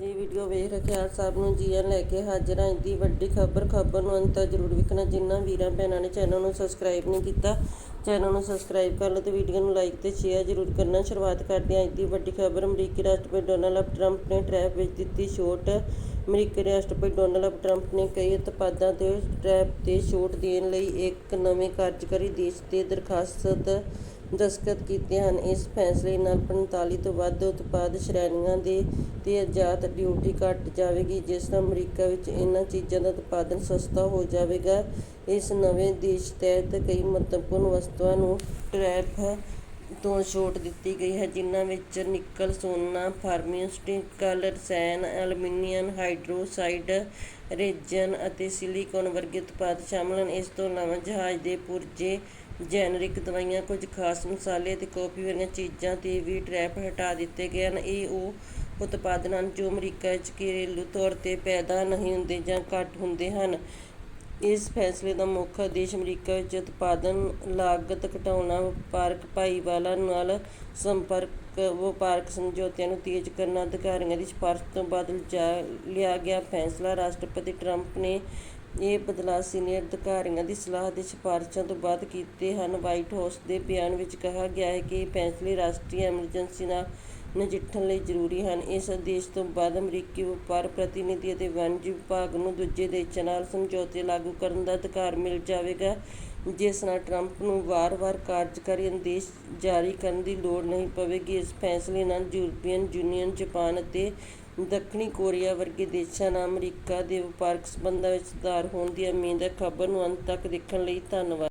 ਇਹ ਵੀਡੀਓ ਵੇਖ ਰਹੇ ਸਾਹਿਬ ਨੂੰ ਜੀਐਨ ਲੈ ਕੇ ਹਾਜ਼ਰ ਹਾਂ। ਦੀ ਵੱਡੀ ਖਬਰ ਖਬਰ ਨੂੰ ਅੰਤ ਤੱਕ ਜ਼ਰੂਰ ਵੇਖਣਾ। ਜਿਨ੍ਹਾਂ ਵੀਰਾਂ ਭੈਣਾਂ ਨੇ ਚੈਨਲ ਨੂੰ ਸਬਸਕ੍ਰਾਈਬ ਨਹੀਂ ਕੀਤਾ ਚੈਨਲ ਨੂੰ ਸਬਸਕ੍ਰਾਈਬ ਕਰ ਲਓ ਤੇ ਵੀਡੀਓ ਨੂੰ ਲਾਈਕ ਤੇ ਸ਼ੇਅਰ ਜ਼ਰੂਰ ਕਰਨਾ। ਸ਼ੁਰੂਆਤ ਕਰਦੇ ਹਾਂ ਅੱਜ ਦੀ ਵੱਡੀ ਖਬਰ। ਅਮਰੀਕੀ ਰਾਸ਼ਟਰਪਤੀ ਡੋਨਾਲਡ ਟਰੰਪ ਨੇ ਟਰੈਪ ਵਿੱਚ ਦਿੱਤੀ ਛੋਟ। ਅਮਰੀਕੀ ਰਾਸ਼ਟਰਪਤੀ ਡੋਨਾਲਡ ਟਰੰਪ ਨੇ ਕਈ ਉਤਪਾਦਾਂ ਤੇ ਟਰੈਪ ਤੇ ਛੋਟ ਦੇਣ ਲਈ ਇੱਕ ਨਵੇਂ ਕਾਰਜਕਾਰੀ ਦੇਸ਼ ਤੇ ਦਰਖਾਸਤ ਦਸਤਖਤ ਕੀਤੇ ਹਨ। ਇਸ ਫੈਸਲੇ ਨਾਲ 45 ਤੋਂ ਵੱਧ ਉਤਪਾਦ ਸ਼੍ਰੇਣੀਆਂ ਦੇ ਤੇ ਆਯਾਤ ਡਿਊਟੀ ਘਟ ਜਾਵੇਗੀ, ਜਿਸ ਨਾਲ ਅਮਰੀਕਾ ਵਿੱਚ ਇਹਨਾਂ ਚੀਜ਼ਾਂ ਦਾ ਉਤਪਾਦਨ ਸਸਤਾ ਹੋ ਜਾਵੇਗਾ। ਇਸ ਨਵੇਂ ਦੇਸ਼ ਤਹਿਤ ਕਈ ਮਹੱਤਵਪੂਰਨ ਵਸਤੂਆਂ ਨੂੰ ਟੈਰਿਫ ਤੋਂ ਛੋਟ ਦਿੱਤੀ ਗਈ ਹੈ, ਜਿਨ੍ਹਾਂ ਵਿੱਚ ਨਿੱਕਲ, ਸੋਨਾ ਫਾਰਮਾਸਿਊਟੀਕਲ ਰਸਾਇਣ ਐਲੂਮੀਨੀਅਮ ਹਾਈਡਰੋਕਸਾਈਡ ਰੇਜ਼ਨ ਅਤੇ ਸਿਲੀਕੋਨ ਵਰਗੇ ਉਤਪਾਦ ਸ਼ਾਮਲ ਹਨ। ਇਸ ਤੋਂ ਇਲਾਵਾ ਜਹਾਜ਼ ਦੇ ਪੁਰਜੇ ਜੈਨਰਿਕ ਦਵਾਈਆਂ, ਕੁਝ ਖਾਸ ਮਸਾਲੇ ਅਤੇ ਕੌਫੀ ਵਾਲੀਆਂ ਚੀਜ਼ਾਂ ਤੇ ਵੀ ਟੈਰਿਫ ਹਟਾ ਦਿੱਤੇ ਗਏ ਹਨ। ਇਹ ਉਹ ਉਤਪਾਦ ਹਨ ਜੋ ਅਮਰੀਕਾ ਵਿੱਚ ਘਰੇਲੂ ਤੌਰ ਤੇ ਪੈਦਾ ਨਹੀਂ ਹੁੰਦੇ ਜਾਂ ਘੱਟ ਹੁੰਦੇ ਹਨ। ਇਸ ਫੈਸਲੇ ਦਾ ਮੁੱਖ ਉਦੇਸ਼ ਅਮਰੀਕਾ ਵਿੱਚ ਉਤਪਾਦਨ, ਲਾਗਤ ਘਟਾਉਣਾ, ਵਪਾਰਕ ਭਾਈਵਾਲਾਂ ਨਾਲ ਸੰਪਰਕ, ਵਪਾਰਕ ਸਮਝੌਤਿਆਂ ਨੂੰ ਤੇਜ਼ ਕਰਨਾ ਅਧਿਕਾਰੀਆਂ ਦੀ ਸਿਫਾਰਸ਼ ਤੋਂ ਬਾਅਦ ਲਿਆ ਗਿਆ ਫੈਸਲਾ। ਰਾਸ਼ਟਰਪਤੀ ਟਰੰਪ ਨੇ ਇਹ ਬਦਲਾਅ ਸੀਨੀਅਰ ਅਧਿਕਾਰੀਆਂ ਦੀ ਸਲਾਹ ਤੇ ਸਿਫਾਰਸ਼ਾਂ ਤੋਂ ਬਾਅਦ ਕੀਤੇ ਹਨ। ਵਾਈਟ ਹਾਊਸ ਦੇ ਬਿਆਨ ਵਿੱਚ ਕਿਹਾ ਗਿਆ ਹੈ ਕਿ ਇਹ ਫੈਸਲੇ ਰਾਸ਼ਟਰੀ ਐਮਰਜੈਂਸੀ ਨਾਲ ਨਜਿੱਠਣ ਲਈ ਜ਼ਰੂਰੀ ਹਨ। ਇਸ ਆਦੇਸ਼ ਤੋਂ ਬਾਅਦ ਅਮਰੀਕੀ ਵਪਾਰ ਪ੍ਰਤੀਨਿਧੀ ਅਤੇ ਵਣਜ ਵਿਭਾਗ ਨੂੰ ਦੂਜੇ ਦੇਸ਼ਾਂ ਨਾਲ ਸਮਝੌਤੇ ਲਾਗੂ ਕਰਨ ਦਾ ਅਧਿਕਾਰ ਮਿਲ ਜਾਵੇਗਾ, ਜਿਸ ਨਾਲ ਟਰੰਪ ਨੂੰ ਵਾਰ-ਵਾਰ ਕਾਰਜਕਾਰੀ ਆਦੇਸ਼ ਜਾਰੀ ਕਰਨ ਦੀ ਲੋੜ ਨਹੀਂ ਪਵੇਗੀ। ਇਸ ਫੈਸਲੇ ਨਾਲ ਯੂਰਪੀਅਨ ਯੂਨੀਅਨ, ਜਾਪਾਨ ਅਤੇ ਦੱਖਣੀ ਕੋਰੀਆ ਵਰਗੇ ਦੇਸ਼ਾਂ ਨਾਲ ਅਮਰੀਕਾ ਦੇ ਵਪਾਰਕ ਸਬੰਧਾਂ ਵਿੱਚ ਸੁਧਾਰ ਹੋਣ ਦੀ ਉਮੀਦ ਹੈ। ਖਬਰ ਨੂੰ ਅੰਤ ਤੱਕ ਦੇਖਣ ਲਈ ਧੰਨਵਾਦ।